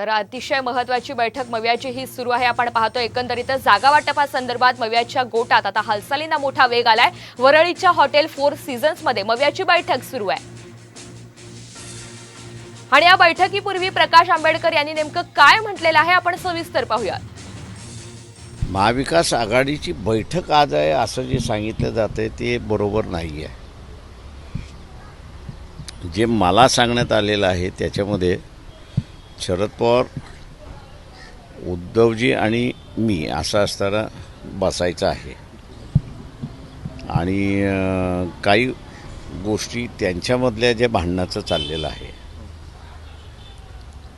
तर अतिशय महत्वाची बैठक मव्याची ही सुरू आहे. आपण पाहतो एकंदरीतच जागा वाटपासंदर्भात मव्याच्या गोटात आता हालचालींना मोठा वेग आलाय. वरळीच्या हॉटेल फोर सीझन्समध्ये बैठक सुरू आहे. आणि या बैठकीपूर्वी प्रकाश आंबेडकर यांनी नेमकं काय म्हटलेलं आहे आपण सविस्तर पाहूयात. महाविकास आघाडीची बैठक आज आहे असं जे सांगितलं जातं ते बरोबर नाही आहे जे मला सांगण्यात आलेलं आहे त्याच्यामध्ये शरद पवार उद्धवजी आणि मी असा असताना बसायचं आहे. आणि काही गोष्टी त्यांच्यामधल्या ज्या भांडणाचं चाललेलं आहे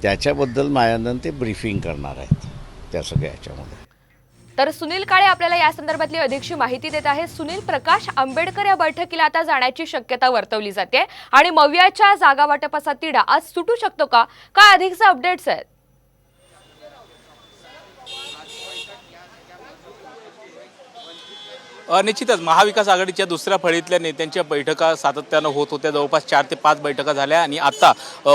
त्याच्याबद्दल मायानंद ते ब्रीफिंग करणार आहेत त्या सगळ्या ह्याच्यामध्ये तर सुनील काळे आपल्याला या संदर्भातली अधिकची माहिती देत आहे सुनील प्रकाश आंबेडकर या बैठकीला आता जाण्याची शक्यता वर्तवली जाते. आणि मव्याच्या जागा वाटपाचा तिढा आज सुटू शकतो का? काय अधिकचे अपडेट्स आहेत? निश्चितच महाविकास आघाडीच्या दुसऱ्या फळीतल्या नेत्यांच्या बैठका सातत्यानं होत होत्या. जवळपास चार ते पाच बैठका झाल्या आणि आता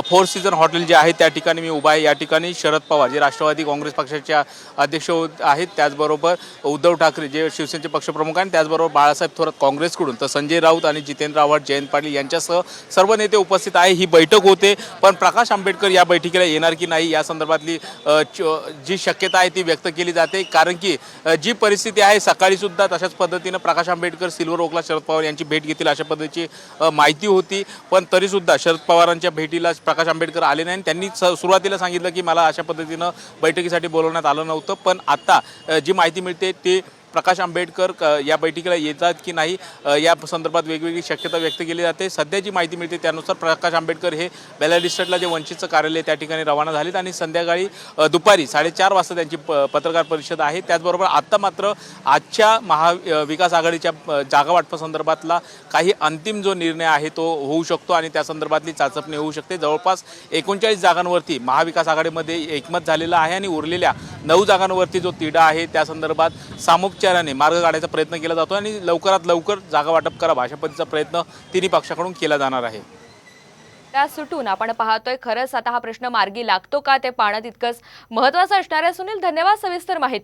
फोर सीझन हॉटेल जे आहे त्या ठिकाणी मी उभा आहे. या ठिकाणी शरद पवार जे राष्ट्रवादी काँग्रेस पक्षाच्या अध्यक्ष होत- आहेत त्याचबरोबर उद्धव ठाकरे जे शिवसेनेचे पक्षप्रमुख आहेत त्याचबरोबर बाळासाहेब थोरात काँग्रेसकडून तर संजय राऊत आणि जितेंद्र आव्हाड जयंत पाटील यांच्यासह सर्व नेते उपस्थित आहे. ही बैठक होते पण प्रकाश आंबेडकर या बैठकीला येणार की नाही या संदर्भातली जी शक्यता आहे ती व्यक्त केली जाते. कारण की जी परिस्थिती आहे सकाळीसुद्धा तशाच पद्धती पद्धतीनं प्रकाश आंबेडकर सिल्वर ओकला शरद पवार यांची भेट घेतील अशा पद्धतीची माहिती होती. पण तरीसुद्धा शरद पवारांच्या भेटीला प्रकाश आंबेडकर आले नाही. त्यांनी स- सुरुवातीला सांगितलं की मला अशा पद्धतीनं बैठकीसाठी बोलवण्यात आलं नव्हतं. पण आता जी माहिती मिळते ते प्रकाश आंबेडकर या बैठकीला येतात की नाही या संदर्भात वेगवेगळी शक्यता व्यक्त केली जाते. सध्या जी माहिती मिळते त्यानुसार प्रकाश आंबेडकर हे बेला डिस्ट्रिक्टला जे वंचितचं कार्यालय त्या ठिकाणी रवाना झालेत आणि संध्याकाळी दुपारी साडेचार वाजता त्यांची प- पत्रकार परिषद आहे. त्याचबरोबर आत्ता मात्र आजच्या महाविकास आघाडीच्या अ, जागा वाटपासंदर्भातला काही अंतिम जो निर्णय आहे तो होऊ शकतो आणि त्या संदर्भातली चाचपणी होऊ शकते. जवळपास एकोणचाळीस जागांवरती महाविकास आघाडीमध्ये एकमत झालेलं आहे आणि उरलेल्या नऊ जागांवरती जो तिढा आहे त्या संदर्भात विचाराने मार्ग काढायचा प्रयत्न केला जातो आणि लवकरात लवकर जागा वाटप करा भाषापतीचा प्रयत्न तिन्ही पक्षाकडून केला जाणार आहे. त्या सुटून आपण पाहतोय खरंच आता हा प्रश्न मार्गी लागतो का ते पाहणं तितकंच महत्वाचं असणार आहे. सुनील धन्यवाद सविस्तर माहिती.